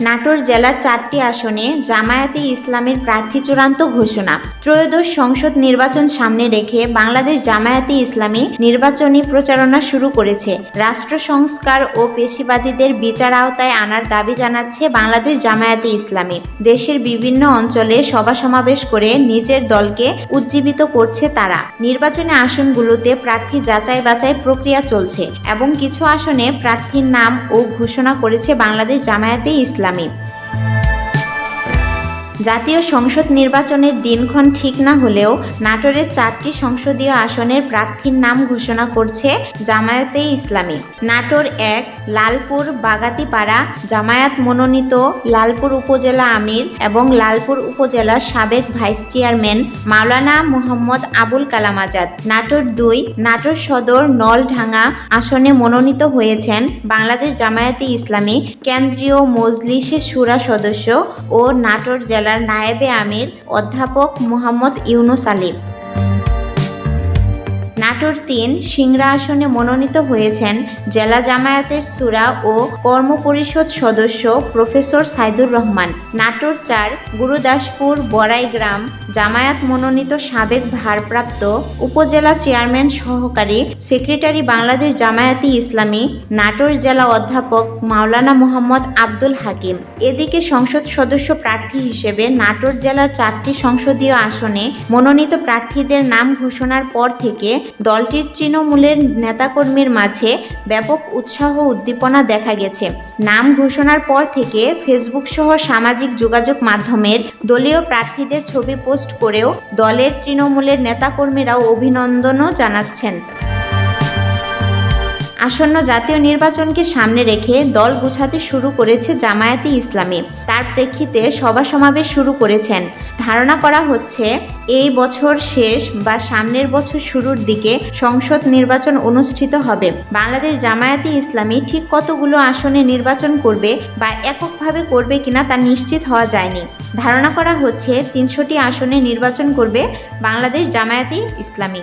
নাটোর জেলার চারটি আসনে জামায়াতে ইসলামের প্রার্থী চূড়ান্ত ঘোষণা। ত্রয়োদশ সংসদ নির্বাচন সামনে রেখে বাংলাদেশ জামায়াতে ইসলামী নির্বাচনী প্রচারণা শুরু করেছে। রাষ্ট্র সংস্কার ও পেশিবাদীদের বিচার আওতায় আনার দাবি জানাচ্ছে বাংলাদেশ জামায়াতে ইসলামী। দেশের বিভিন্ন অঞ্চলে সভা সমাবেশ করে নিজের দলকে উজ্জীবিত করছে তারা। নির্বাচনী আসনগুলোতে প্রার্থী যাচাই বাছাই প্রক্রিয়া চলছে এবং কিছু আসনে প্রার্থীর নাম ও ঘোষণা করেছে বাংলাদেশ জামায়াতে ইসলামী। la জাতীয় সংসদ নির্বাচনের দিনক্ষণ ঠিক না হলেও নাটোরের চারটি সংসদীয় আসনের প্রার্থীর নাম ঘোষণা করছে জামায়াতে ইসলামী। নাটোর এক, লালপুর বাগাতিপাড়া, জামায়াত মনোনীত লালপুর উপজেলা আমির এবং লালপুর উপজেলার সাবেক ভাইস চেয়ারম্যান মাওলানা মোহাম্মদ আবুল কালাম আজাদ। নাটোর দুই, নাটোর সদর নলঢাঙ্গা আসনে মনোনীত হয়েছেন বাংলাদেশ জামায়াতে ইসলামী কেন্দ্রীয় মজলিসের সুরা সদস্য ও নাটোর জেলার নায়েবে আমির অধ্যাপক মোহাম্মদ ইউনুস আলী। নাটোর তিন সিংড়া আসনে মনোনীত হয়েছেন জেলা জামায়াতের সুরা ও কর্মপরিষদ সদস্য প্রফেসর সাইদুর রহমান। নাটোর চার গুরুদাসপুর বড়াইগ্রাম জামায়াত মনোনীত সাবেক ভারপ্রাপ্ত উপজেলা চেয়ারম্যান সহকারী সেক্রেটারি বাংলাদেশ জামায়াতি ইসলামী, নাটোর জেলা অধ্যাপক মাওলানা মোহাম্মদ আব্দুল হাকিম। এদিকে সংসদ সদস্য প্রার্থী হিসেবে নাটোর জেলার চারটি সংসদীয় আসনে মনোনীত প্রার্থীদের নাম ঘোষণার পর থেকে দলটির তৃণমূলের নেতাকর্মীর মাঝে ব্যাপক উৎসাহ উদ্দীপনা দেখা গেছে। নাম ঘোষণার পর থেকে ফেসবুক সহ সামাজিক যোগাযোগ মাধ্যমের দলীয় প্রার্থীদের ছবি পোস্ট করেও দলের তৃণমূলের নেতাকর্মীরাও অভিনন্দনও জানাচ্ছেন। আসন্ন জাতীয় নির্বাচনকে সামনে রেখে দল গুছাতে শুরু করেছে জামায়াতে ইসলামী। তার প্রেক্ষিতে সভা সমাবেশ শুরু করেছেন। ধারণা করা হচ্ছে, এই বছর শেষ বা সামনের বছর শুরুর দিকে সংসদ নির্বাচন অনুষ্ঠিত হবে। বাংলাদেশ জামায়াতে ইসলামী ঠিক কতগুলো আসনে নির্বাচন করবে বা এককভাবে করবে কিনা তা নিশ্চিত হওয়া যায়নি। ধারণা করা হচ্ছে, তিনশোটি আসনে নির্বাচন করবে বাংলাদেশ জামায়াতে ইসলামী।